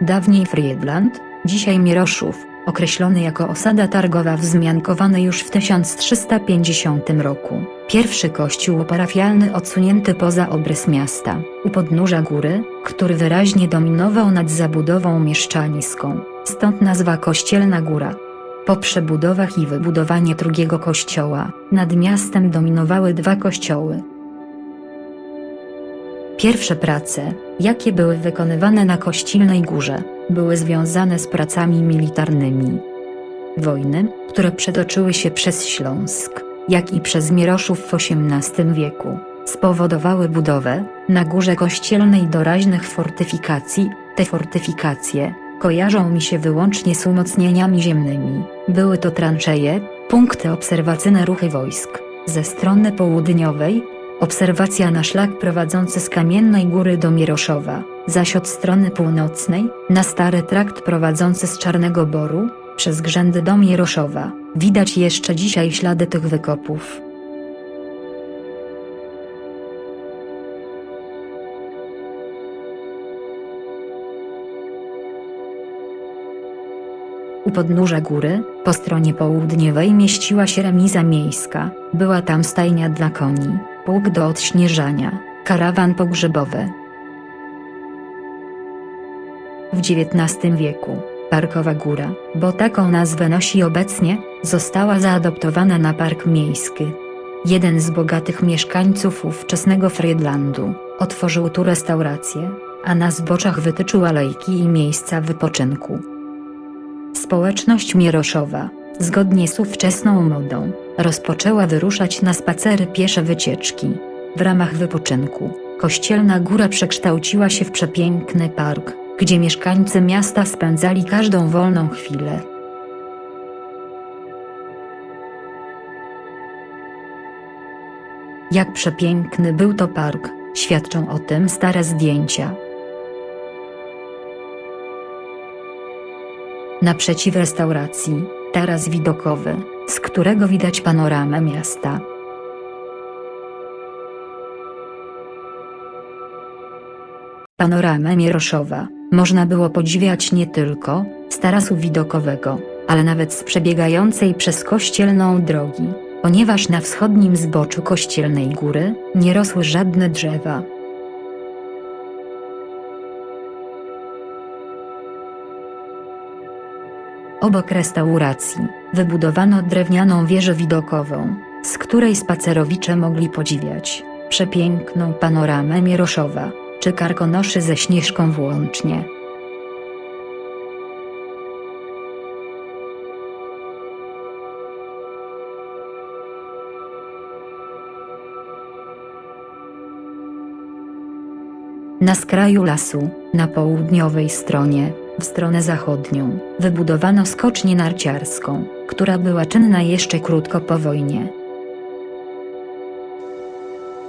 dawniej Friedland, dzisiaj Mieroszów, określony jako osada targowa wzmiankowany już w 1350 roku. Pierwszy kościół parafialny odsunięty poza obrys miasta, u podnóża góry, który wyraźnie dominował nad zabudową mieszczańską, stąd nazwa Kościelna Góra. Po przebudowach i wybudowanie drugiego kościoła, nad miastem dominowały dwa kościoły. Pierwsze prace, jakie były wykonywane na Kościelnej Górze, były związane z pracami militarnymi. Wojny, które przetoczyły się przez Śląsk, jak i przez Mieroszów w XVIII wieku, spowodowały budowę, na Górze Kościelnej doraźnych fortyfikacji, te fortyfikacje, kojarzą mi się wyłącznie z umocnieniami ziemnymi. Były to trancheje, punkty obserwacyjne ruchy wojsk. Ze strony południowej, obserwacja na szlak prowadzący z Kamiennej Góry do Mieroszowa, zaś od strony północnej, na stary trakt prowadzący z Czarnego Boru, przez Grzędy do Mieroszowa. Widać jeszcze dzisiaj ślady tych wykopów. U podnóża góry, po stronie południowej mieściła się remiza miejska, była tam stajnia dla koni, pług do odśnieżania, karawan pogrzebowy. W XIX wieku, Parkowa Góra, bo taką nazwę nosi obecnie, została zaadoptowana na park miejski. Jeden z bogatych mieszkańców ówczesnego Friedlandu, otworzył tu restaurację, a na zboczach wytyczył alejki i miejsca wypoczynku. Społeczność Mieroszowa, zgodnie z ówczesną modą, rozpoczęła wyruszać na spacery piesze wycieczki. W ramach wypoczynku, Kościelna Góra przekształciła się w przepiękny park, gdzie mieszkańcy miasta spędzali każdą wolną chwilę. Jak przepiękny był to park, świadczą o tym stare zdjęcia. Naprzeciw restauracji, taras widokowy, z którego widać panoramę miasta. Panoramę Mieroszowa można było podziwiać nie tylko z tarasu widokowego, ale nawet z przebiegającej przez kościelną drogi, ponieważ na wschodnim zboczu kościelnej góry nie rosły żadne drzewa. Obok restauracji wybudowano drewnianą wieżę widokową, z której spacerowicze mogli podziwiać przepiękną panoramę Mieroszowa, czy Karkonoszy ze Śnieżką włącznie. Na skraju lasu, na południowej stronie, w stronę zachodnią, wybudowano skocznię narciarską, która była czynna jeszcze krótko po wojnie.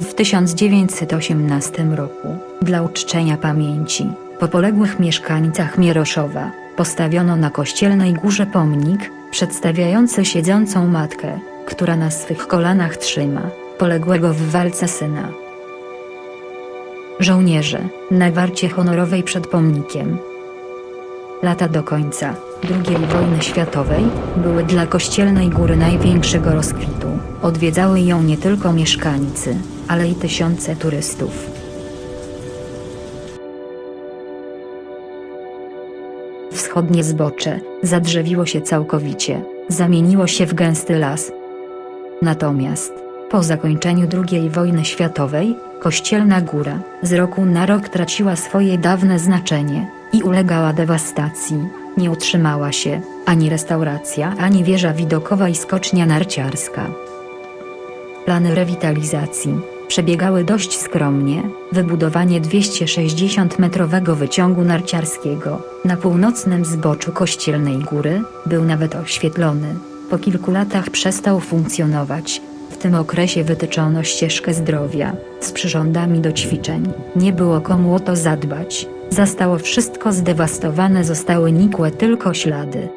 W 1918 roku, dla uczczenia pamięci po poległych mieszkańcach Mieroszowa, postawiono na kościelnej górze pomnik, przedstawiający siedzącą matkę, która na swych kolanach trzyma poległego w walce syna. Żołnierze, na warcie honorowej przed pomnikiem. Lata do końca II wojny światowej były dla Kościelnej Góry największego rozkwitu. Odwiedzały ją nie tylko mieszkańcy, ale i tysiące turystów. Wschodnie zbocze zadrzewiło się całkowicie, zamieniło się w gęsty las. Natomiast, po zakończeniu II wojny światowej, Kościelna Góra z roku na rok traciła swoje dawne znaczenie i ulegała dewastacji. Nie utrzymała się ani restauracja, ani wieża widokowa i skocznia narciarska. Plany rewitalizacji przebiegały dość skromnie, wybudowanie 260-metrowego wyciągu narciarskiego na północnym zboczu Kościelnej Góry był nawet oświetlony. Po kilku latach przestał funkcjonować. W tym okresie wytyczono ścieżkę zdrowia z przyrządami do ćwiczeń. Nie było komu o to zadbać. Zastało wszystko zdewastowane, zostały nikłe tylko ślady.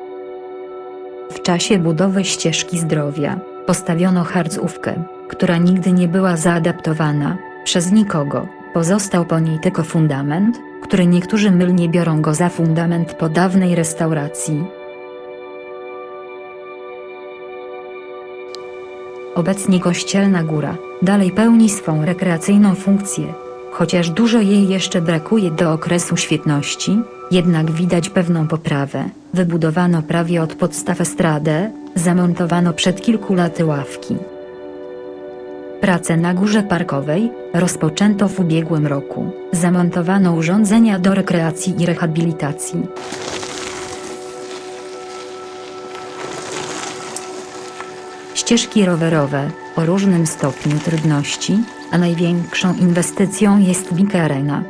W czasie budowy ścieżki zdrowia postawiono harcówkę, która nigdy nie była zaadaptowana przez nikogo. Pozostał po niej tylko fundament, który niektórzy mylnie biorą go za fundament po dawnej restauracji. Obecnie Kościelna Góra dalej pełni swą rekreacyjną funkcję. Chociaż dużo jej jeszcze brakuje do okresu świetności, jednak widać pewną poprawę. Wybudowano prawie od podstaw estradę, zamontowano przed kilku laty ławki. Prace na górze parkowej rozpoczęto w ubiegłym roku. Zamontowano urządzenia do rekreacji i rehabilitacji. Ścieżki rowerowe o różnym stopniu trudności, a największą inwestycją jest Big Arena.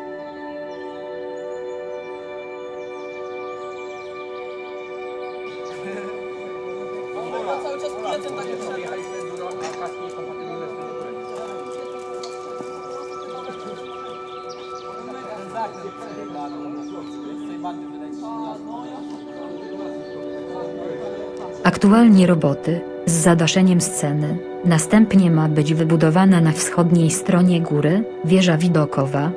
Aktualnie roboty z zadaszeniem sceny. Następnie ma być wybudowana na wschodniej stronie góry wieża widokowa,